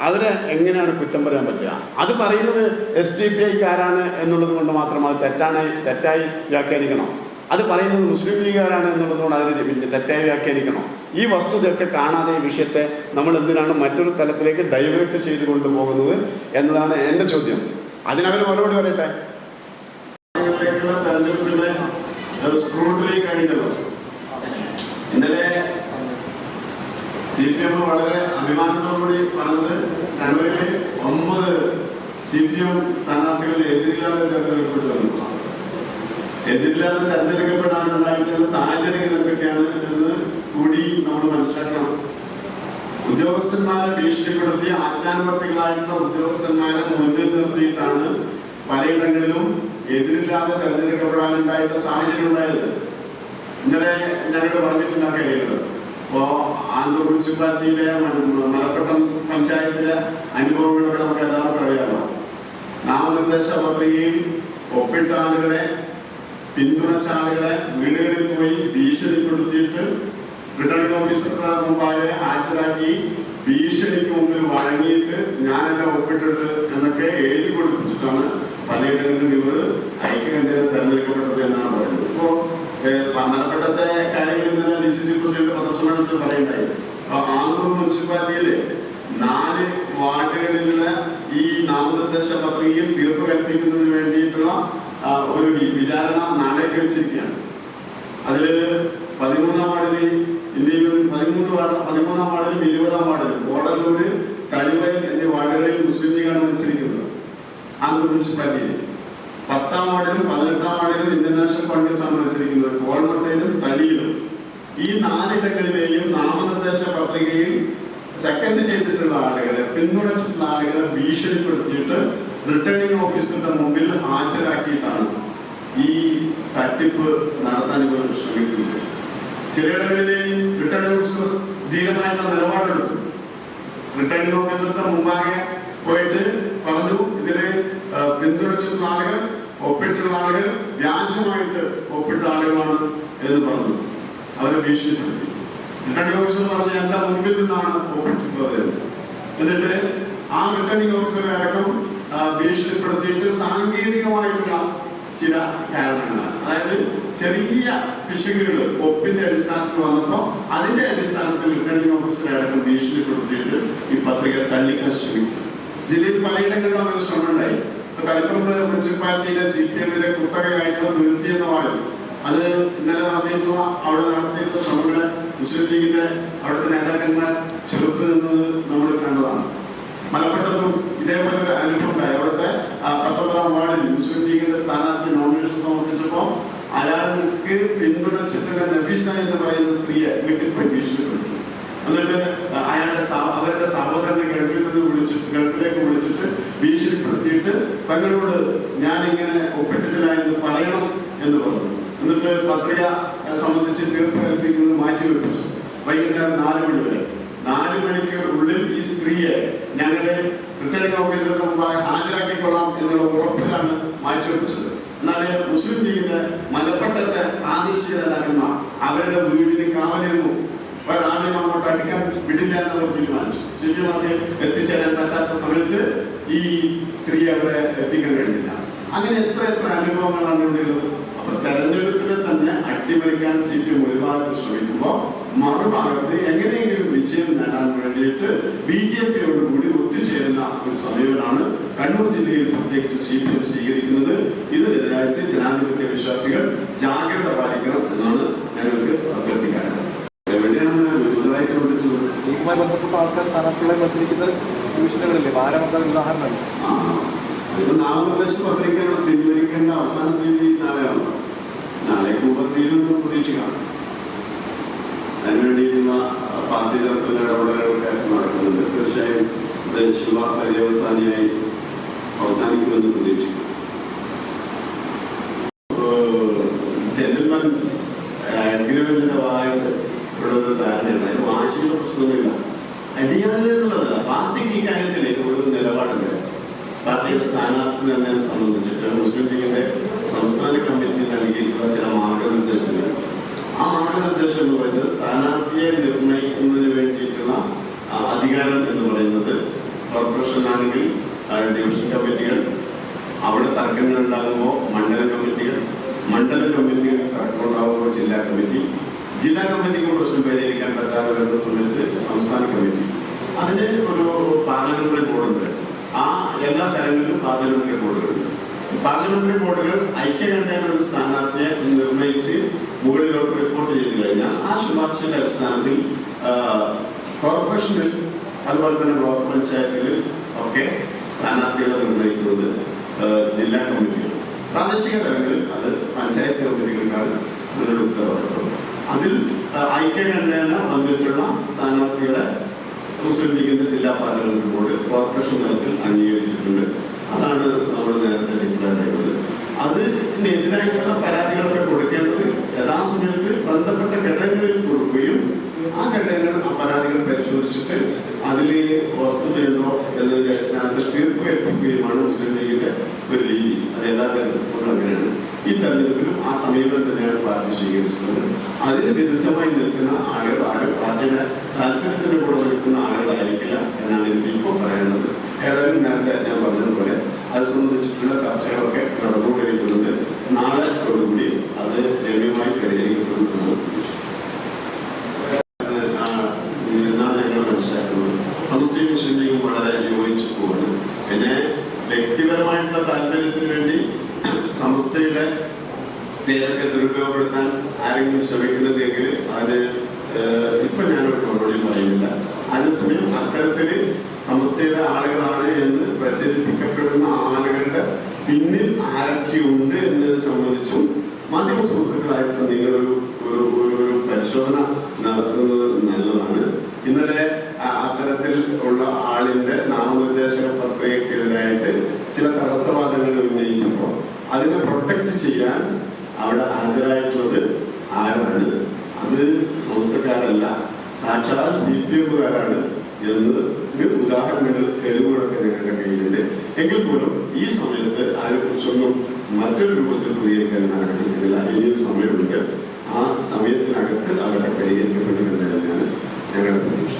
അതിനെ എങ്ങനെയാണ് കുറ്റം പറയാൻ പറ്റുക? അത് പറയുന്നത് എസ് ഡി പി ഐക്കാരാണ് എന്നുള്ളത് കൊണ്ട് മാത്രം അത് തെറ്റാണ് തെറ്റായി വ്യാഖ്യാനിക്കണം. അത് പറയുന്നത് മുസ്ലിം ലീഗുകാരാണ് എന്നുള്ളതുകൊണ്ട് അതിന് പിന്നെ തെറ്റായി വ്യാഖ്യാനിക്കണം. ഈ വസ്തുതയൊക്കെ കാണാതെ ഈ വിഷയത്തെ നമ്മൾ എന്തിനാണ് മറ്റൊരു തലത്തിലേക്ക് ഡൈവേർട്ട് ചെയ്ത് കൊണ്ടുപോകുന്നത് എന്നതാണ് എന്റെ ചോദ്യം. അതിനവർ മറുപടി പറയട്ടെ? ഇന്നലെ സി പി എം വളരെ അഭിമാനത്തോടുകൂടി പറഞ്ഞത് കണ്ണൂരിലെ ഒമ്പത് സി പി എം സ്ഥാനാർത്ഥികളെ എതിരില്ലാതെ തെരഞ്ഞെടുക്കപ്പെട്ടു. എതിരില്ലാതെ തെരഞ്ഞെടുക്കപ്പെടാനുണ്ടായിട്ടുള്ള സാഹചര്യങ്ങൾ എന്തൊക്കെയാണ് എന്ന് കൂടി നമ്മൾ മനസ്സിലാക്കണം. ഉദ്യോഗസ്ഥന്മാരെ ഭീഷണിപ്പെടുത്തി ആജ്ഞാനുവർത്തികളായിട്ടുള്ള ഉദ്യോഗസ്ഥന്മാരെ മുന്നിൽ നിർത്തിയിട്ടാണ് പലയിടങ്ങളിലും എതിരില്ലാതെ തെരഞ്ഞെടുക്കപ്പെടാനുണ്ടായിട്ടുള്ള സാഹചര്യം ഉണ്ടായത്. ഇന്നലെ ഞങ്ങൾ പറഞ്ഞിട്ടുണ്ടാക്കിയത് ഇപ്പോ ആന്ധ്ര മുനിസിപ്പാലിറ്റിയിലെ മലപ്പട്ടം പഞ്ചായത്തിലെ അനുഭവങ്ങളൊക്കെ നമുക്ക് എല്ലാവർക്കും അറിയാമോ നാമനിർദ്ദേശ പത്രികയിൽ ഒപ്പിട്ട ആളുകളെ പിന്തുണച്ച ആളുകളെ വീടുകളിൽ പോയി ഭീഷണിപ്പെടുത്തിയിട്ട് റിട്ടേണിംഗ് ഓഫീസറുടെ മുമ്പാകെ ഹാജരാക്കി ഭീഷണിക്ക് മുമ്പിൽ വഴങ്ങിയിട്ട് ഞാനെല്ലാം ഒപ്പിട്ടിട്ട് എന്നൊക്കെ എഴുതി കൊടുപ്പിച്ചിട്ടാണ് പലയിടങ്ങളിലും ഇവർ ഐക്യകണ്ഠേന തെരഞ്ഞെടുക്കപ്പെട്ടത് എന്നാണ് പറയുന്നത്. ഇപ്പോ ഏഹ്, കാര്യങ്ങളിൽ നിന്ന് ഡി സി സി പ്രസിഡന്റ് പത്രസമ്മേളനത്തിൽ പറയണ്ടായി അപ്പൊ ആന്തൂർ മുനിസിപ്പാലിറ്റിയിലെ നാല് വാർഡുകളിലുള്ള ഈ നാമനിർദ്ദേശ പത്രികയിൽ തീർപ്പ് കൽപ്പിക്കുന്നതിന് വേണ്ടിയിട്ടുള്ള ഒരു വിചാരണ നാളേക്ക് വെച്ചിരിക്കുകയാണ് അതിൽ പതിമൂന്നാം വാർഡിൽ ഇന്ത്യയിൽ പതിമൂന്ന് വാർഡ് പതിമൂന്നാം വാർഡിലും ഇരുപതാം വാർഡിലും കോടല്ലൂര് തളിവയൽ എന്നീ വാർഡുകളിൽ മുസ്ലിം ലീഗാണ് മത്സരിക്കുന്നത് ആന്ധ്ര മുനിസിപ്പാലിറ്റിയിൽ പത്താം വാർഡിലും പതിനെട്ടാം വാർഡിലും ഇന്ത്യൻ നാഷണൽ കോൺഗ്രസ് ആണ് മത്സരിക്കുന്നത്. കോൾമട്ടയിലും തലിയിലും ഈ നാലിടങ്ങളിലെയും നാമനിർദ്ദേശ പത്രികയിൽ സെക്കൻഡ് ചെയ്തിട്ടുള്ള ആളുകളെ പിന്തുണച്ചിട്ടുള്ള ആളുകളെ ഭീഷണിപ്പെടുത്തിയിട്ട് റിട്ടേണിംഗ് ഓഫീസറുടെ മുമ്പിൽ ഹാജരാക്കിയിട്ടാണ് ഈ തട്ടിപ്പ് നടത്താൻ ഇവർ ശ്രമിക്കുന്നത്. ചിലയിടങ്ങളിലെ റിട്ടേണിംഗ് ഓഫീസർ ധീരമായിട്ടുള്ള നിലപാടെടുത്തു. റിട്ടേണിംഗ് ഓഫീസറുടെ മുമ്പാകെ പോയിട്ട് പറഞ്ഞു ഇതിനെ പിന്തുണച്ചിട്ടുള്ള ആളുകൾ ഒപ്പിട്ടുള്ള ആളുകൾ വ്യാജമായിട്ട് ഒപ്പിട്ട ആളുകളാണ് എന്ന് പറഞ്ഞു. അവരെ ഭീഷണിപ്പെടുത്തി. റിട്ടേണിംഗ് ഓഫീസർ പറഞ്ഞു എന്റെ മുമ്പിൽ നിന്നാണ് എന്ന്. എന്നിട്ട് ആ റിട്ടേണിംഗ് ഓഫീസറെ അടക്കം ഭീഷണിപ്പെടുത്തിയിട്ട് സാങ്കേതികമായിട്ടുള്ള ചില കാരണങ്ങളാണ്. അതായത് ചെറിയ പിശകുകൾ ഒപ്പിന്റെ അടിസ്ഥാനത്തിൽ വന്നപ്പോൾ അതിന്റെ അടിസ്ഥാനത്തിൽ റിട്ടേണിംഗ് ഓഫീസറെ അടക്കം ഭീഷണിപ്പെടുത്തിയിട്ട് ഈ പത്രിക തള്ളിക്കാൻ ശ്രമിക്കും ജില്ലയിൽ പലയിടങ്ങളിലും അങ്ങനെ ശ്രമം ഉണ്ടായി. ഇപ്പൊ കലപ്പുറം മുനിസിപ്പാലിറ്റിയിലെ സി പി എമ്മിലെ കുത്തകയായിട്ടുള്ള തുരുത്തി എന്ന അത് ഇന്നലെ നടത്തിയിട്ടുള്ള അവിടെ നടത്തിയിട്ടുള്ള ശ്രമങ്ങളെ മുസ്ലിം ലീഗിന്റെ അവിടുത്തെ നേതാക്കന്മാർ ചെറുത്ത് നിന്നത് നമ്മൾ കണ്ടതാണ്. മലപ്പുറത്തും ഇതേപോലെ ഒരു അനുഭവം ഉണ്ടായി അവിടുത്തെ പത്തൊമ്പതാം വാർഡിൽ മുസ്ലിം ലീഗിന്റെ സ്ഥാനാർത്ഥി നോമിനേഷൻ സമർപ്പിച്ചപ്പോ അയാൾക്ക് പിന്തുണച്ചിട്ടുള്ള നഫീസ എന്ന് പറയുന്ന സ്ത്രീയെ വീട്ടിൽ പോയി ഭീഷണിപ്പെടുത്തി. എന്നിട്ട് അയാളുടെ അവരുടെ സഹോദരനെ ഗൾഫിൽ നിന്ന് വിളിച്ചിട്ട് ഗൾഫിലേക്ക് വിളിച്ചിട്ട് ഭീഷണിപ്പെടുത്തിയിട്ട് തങ്ങളോട് ഞാൻ ഇങ്ങനെ ഒപ്പിട്ടിട്ടില്ല എന്ന് പറയണം എന്ന് പറഞ്ഞു. എന്നിട്ട് പത്രിക സംബന്ധിച്ച് തീർപ്പ് കൽപ്പിക്കുന്നത് മാറ്റിവെപ്പിച്ചു വൈകുന്നേരം നാല് മണി വരെ. നാല് മണിക്ക് ഉള്ളിൽ ഈ സ്ത്രീയെ ഞങ്ങളുടെ റിട്ടേണിംഗ് ഓഫീസറുടെ മുമ്പായി ഹാജരാക്കിക്കൊള്ളാം എന്നുള്ള ഉറപ്പിലാണ് മാറ്റിവെപ്പിച്ചത് എന്നാൽ മുസ്ലിം ലീഗിന്റെ മലപ്പട്ടത്തെ പ്രാദേശിക നേതാക്കന്മാർ അവരുടെ വീടിന് കാവലിരുന്നു. ഒരാളെയും അങ്ങോട്ട് അടിക്കാൻ വിടില്ല എന്നവർ തീരുമാനിച്ചു. ശരിക്കും അവർക്ക് എത്തിച്ചേരാൻ പറ്റാത്ത സമയത്ത് ഈ സ്ത്രീ അവിടെ എത്തിക്കാൻ കഴിഞ്ഞില്ല. അങ്ങനെ എത്ര എത്ര അനുഭവങ്ങളാണ് ഇവിടെയുള്ളത് അപ്പൊ തെരഞ്ഞെടുപ്പിനെ തന്നെ അട്ടിമറിക്കാൻ സി പി എം ഒരുപാട് ശ്രമിക്കുമ്പോൾ മറുഭാഗത്ത് എങ്ങനെയെങ്കിലും വിജയം നേടാൻ വേണ്ടിയിട്ട് ബി ജെ പിയോട് കൂടി ഒത്തുചേരുന്ന ഒരു സമീപനാണ് കണ്ണൂർ ജില്ലയിൽ പ്രത്യേകിച്ച് സി പി എം സ്വീകരിക്കുന്നത്. ഇതിനെതിരായിട്ട് ജനാധിപത്യ വിശ്വാസികൾ ജാഗ്രത പാലിക്കണം എന്നാണ് ഞങ്ങൾക്ക് എവിടെയാണ് ഇതുമായി ബന്ധപ്പെട്ട ആൾക്കാർ സ്ഥാനാർത്ഥികളെ മത്സരിക്കുന്ന ഡിവിഷനുകളില്ലേ ഭാരമൊക്കെ ഉദാഹരണമല്ല ഇത് നാമനിർദ്ദേശ പത്രിക പിൻവലിക്കേണ്ട അവസാന തീയതി നാളെയാണ്. നാളെ മുമ്പ് പ്രതീക്ഷിക്കണം പ്രതീക്ഷിക്കാം അതിനുവേണ്ടിയിട്ടുള്ള പാർട്ടി തലത്തിലുള്ള ഇടപെടലുകളൊക്കെ നടക്കുന്നുണ്ട്. തീർച്ചയായും ഇത് ശുഭ പര്യവസാനിയായി അവസാനിക്കുമെന്ന് പ്രതീക്ഷിക്കുന്നു. ജെന്റിൽമാൻ അഗ്രിമെന്റിന്റെ ഭാഗമായിട്ട് ഇവിടെ ഒരു ധാരണയുണ്ട്. അതിന് വാശിയുടെ പ്രശ്നമില്ല അടിയാതെ എന്നുള്ളതല്ല പാർട്ടിക്ക് ഇക്കാര്യത്തിൽ ഒരു നിലപാടുണ്ട് പാർട്ടിയുടെ സ്ഥാനാർത്ഥി നിർണയം സംബന്ധിച്ചിട്ട് മുസ്ലിം ലീഗിന്റെ സംസ്ഥാന കമ്മിറ്റി നൽകിയിട്ടുള്ള ചില മാർഗനിർദ്ദേശങ്ങൾ. ആ മാർഗനിർദ്ദേശം എന്ന് പറയുന്നത് സ്ഥാനാർത്ഥിയെ നിർണയിക്കുന്നതിന് വേണ്ടിയിട്ടുള്ള അധികാരം എന്ന് പറയുന്നത് കോർപ്പറേഷൻ ആണെങ്കിൽ ഡിവിഷൻ കമ്മിറ്റികൾ അവിടെ തർക്കങ്ങൾ ഉണ്ടാകുമ്പോൾ മണ്ഡല കമ്മിറ്റികൾ മണ്ഡല കമ്മിറ്റികൾ തർക്കം ഉണ്ടാകുമ്പോൾ ജില്ലാ കമ്മിറ്റി. ജില്ലാ കമ്മിറ്റിക്ക് പ്രശ്നം പരിഹരിക്കാൻ പറ്റാതെ വരുന്ന സമയത്ത് സംസ്ഥാന കമ്മിറ്റി. അതിന് ഒരു പാർലമെന്ററി ബോർഡുണ്ട് ആ എല്ലാ തലങ്ങളിലും പാർലമെന്ററി ബോർഡുകൾ. പാർലമെന്ററി ബോർഡുകൾ ഐക്യകണ്ഠേന ഒരു സ്ഥാനാർത്ഥിയെ നിർണയിച്ച് മുകളിലോട്ട് റിപ്പോർട്ട് ചെയ്തു കഴിഞ്ഞാൽ ആ ശുപാർശയുടെ അടിസ്ഥാനത്തിൽ കോർപ്പറേഷനിൽ അതുപോലെ തന്നെ ബ്ലോക്ക് പഞ്ചായത്തുകളിൽ ഒക്കെ സ്ഥാനാർത്ഥികളെ നിർണയിക്കുന്നത് ഏഹ്, ജില്ലാ കമ്മിറ്റികൾ. പ്രാദേശിക തലങ്ങളിൽ അത് പഞ്ചായത്ത് കമ്മിറ്റികൾക്കാണ് അതിനുള്ള ഉത്തരവാദിത്വം. അതിൽ ഐക്യകണ്ഠേന വന്നിട്ടുള്ള സ്ഥാനാർത്ഥികളെ മുസ്ലിം ലീഗിന്റെ ജില്ലാ പാർലമെന്റ് ബോർഡ് കോർപ്പറേഷൻ തലത്തിൽ അംഗീകരിച്ചിട്ടുണ്ട്. അതാണ് നമ്മൾ നേരത്തെ ഡിക്ലെയർ ചെയ്തത്. അതിനെതിരായിട്ടുള്ള പരാതികളൊക്കെ കൊടുക്കേണ്ടത് യഥാസമയത്ത് ബന്ധപ്പെട്ട ഘടകങ്ങളിൽ കൊടുക്കുകയും ആ ഘടകങ്ങൾ ആ പരാതികൾ പരിശോധിച്ചിട്ട് അതിൽ വസ്തുതയുണ്ടോ എന്നതിന്റെ അടിസ്ഥാനത്തിൽ തീർപ്പ് കൽപ്പിക്കുകയുമാണ് മുസ്ലിം ലീഗിന്റെ ഒരു രീതി. അത് എല്ലാ തരത്തിലും അങ്ങനെയാണ്. ഈ തെരഞ്ഞെടുപ്പിലും ആ സമീപനം തന്നെയാണ് പാർട്ടി സ്വീകരിച്ചിട്ടുള്ളത് അതിന് വിരുദ്ധമായി നിൽക്കുന്ന ആളുകൾ ആരും പാർട്ടിയുടെ താല്പര്യത്തിന് കൂടെ നിൽക്കുന്ന ആളുകളായിരിക്കില്ല എന്നാണ് എനിക്ക് ഇപ്പോൾ പറയാനുള്ളത് ഏതായാലും നേരത്തെ ഞാൻ പറഞ്ഞതുപോലെ അത് സംബന്ധിച്ചിട്ടുള്ള ചർച്ചകളൊക്കെ നടന്നുകൊണ്ടിരിക്കുന്നുണ്ട്. നാളെ കൂടി അത് രമ്യമായി പരിഹരിക്കപ്പെടുന്നതാണ് അത് ആ, എന്നാണ് ഞങ്ങൾ മനസ്സിലാക്കുന്നത് സമസ്തയും മുസ്ലിം ലീഗും വളരെ യോജിച്ചു പോവാണ് പിന്നെ വ്യക്തിപരമായിട്ടുള്ള താല്പര്യത്തിന് വേണ്ടി സമസ്തയുടെ പേരൊക്കെ ദുരുപയോഗപ്പെടുത്താൻ ആരെങ്കിലും ശ്രമിക്കുന്നതെങ്കിൽ അത് ഇപ്പൊ ഞാനൊരു മറുപടി പറയുന്നില്ല. അതേസമയം അത്തരത്തിൽ സമസ്തയുടെ ആളുകളാണ് എന്ന് പ്രചരിപ്പിക്കപ്പെടുന്ന ആളുകളുടെ പിന്നിൽ ആരൊക്കെയുണ്ട് എന്നത് സംബന്ധിച്ചും മാധ്യമ സുഹൃത്തുക്കളായിട്ട് നിങ്ങളൊരു ഒരു ഒരു പരിശോധന നടത്തുന്നത് നല്ലതാണ്. ഇന്നലെ അത്തരത്തിൽ ഉള്ള ആളിന്റെ നാമനിർദ്ദേശക പ്രക്രിയക്കെതിരായിട്ട് ചില തടസ്സവാദങ്ങൾ ഉന്നയിച്ചപ്പോൾ അതിനെ പ്രൊട്ടക്ട് ചെയ്യാൻ അവിടെ ഹാജരായിട്ടുള്ളത് ആരാണ്? അത് സംസ്ഥക്കാരല്ല സാക്ഷാൽ സി പി എമ്മുകാരാണ് എന്ന് ഒരു ഉദാഹരണങ്ങൾ തെളിവുകളൊക്കെ ഞങ്ങളുടെ കയ്യിലുണ്ട്. എങ്കിൽ പോലും ഈ സമയത്ത് അതിനെക്കുറിച്ചൊന്നും മറ്റൊരു രൂപത്തിൽ പ്രതികരിക്കാൻ ആഗ്രഹിക്കുന്നില്ല ഇനിയൊരു സമയമുണ്ട്. ആ സമയത്തിനകത്ത് അവരെ പരിഹരിക്കപ്പെടുമെന്ന് തന്നെയാണ് ഞങ്ങളുടെ പ്രതീക്ഷ.